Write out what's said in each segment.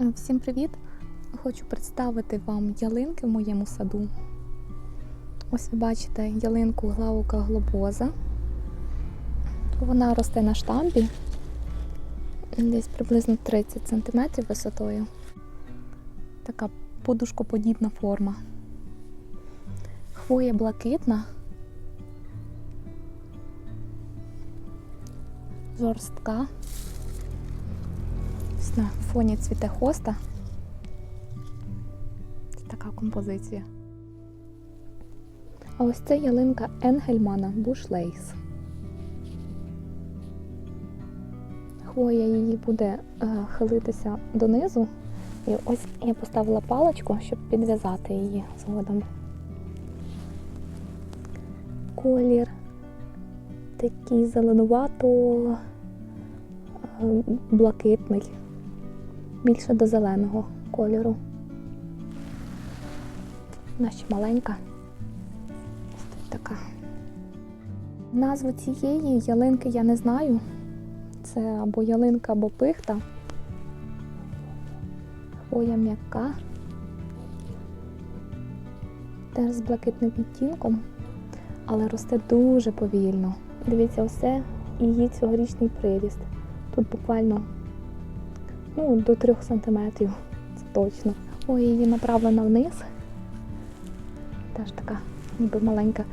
Е, Всім привіт! Хочу представити вам ялинки в моєму саду. Ось ви бачите ялинку глаука глобоза. Вона росте на штамбі, десь приблизно 30 см висотою. Така подушкоподібна форма. Хвоя блакитна. Жорстка. На фоні цвіте хоста. Це така композиція. А ось це ялинка Енгельмана Бушлейс. Хвоя її буде е, хилитися донизу. І ось я поставила паличку, щоб підв'язати її згодом. Колір такий зеленувато е, блакитний, більше до зеленого кольору. Ще маленька. Ось тут така. Назву цієї ялинки я не знаю. Це або ялинка, або пихта. Хвоя м'яка. Теж з блакитним відтінком, але росте дуже повільно. Дивіться, ось її цьогорічний приріст. Тут буквально ну, до 3 сантиметрів, це точно. Ой, її направлена вниз. Теж така, ніби маленька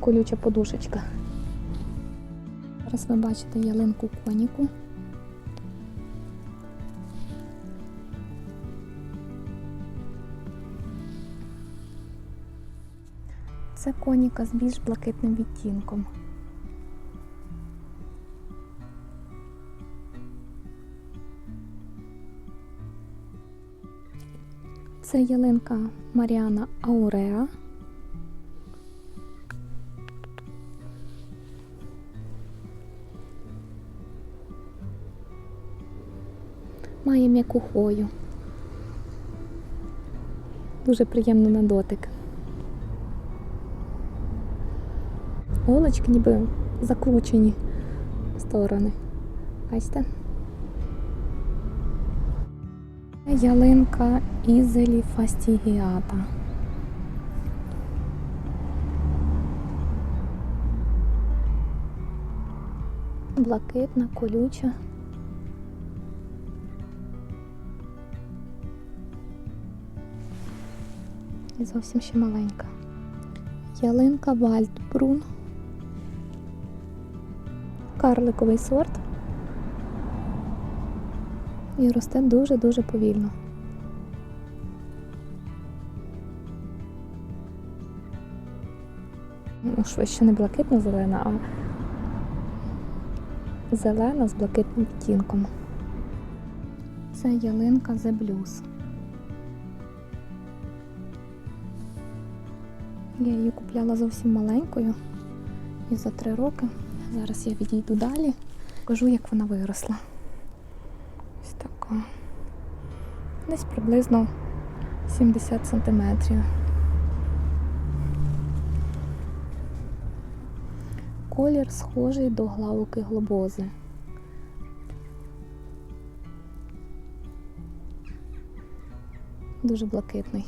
колюча подушечка. Зараз ви бачите ялинку коніку. Це коніка з більш блакитним відтінком. Це ялинка Маріана Ауреа. Має м'яку хвою. Дуже приємно на дотик. Голочки ніби закручені в сторони. Бачите? Ялинка Ізелі фастігіата. Блакитна, колюча. І зовсім ще маленька. Ялинка Вальдбрун. Карликовий сорт. І росте дуже-дуже повільно. Ну, швидше не блакитно зелена, а зелена з блакитним відтінком. Це ялинка The Blues. Я її купляла зовсім маленькою і за три роки. Зараз я відійду далі, покажу, як вона виросла. Ось. Десь приблизно 70 сантиметрів. Колір схожий до главки глобози. Дуже блакитний.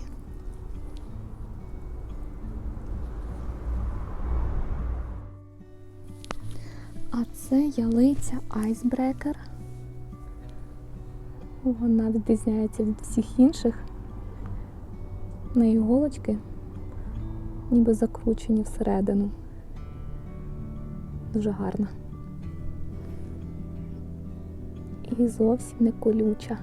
А це ялиця Айсбрекер. Вона відрізняється від всіх інших. В неї голочки ніби закручені всередину. Дуже гарна. І зовсім не колюча.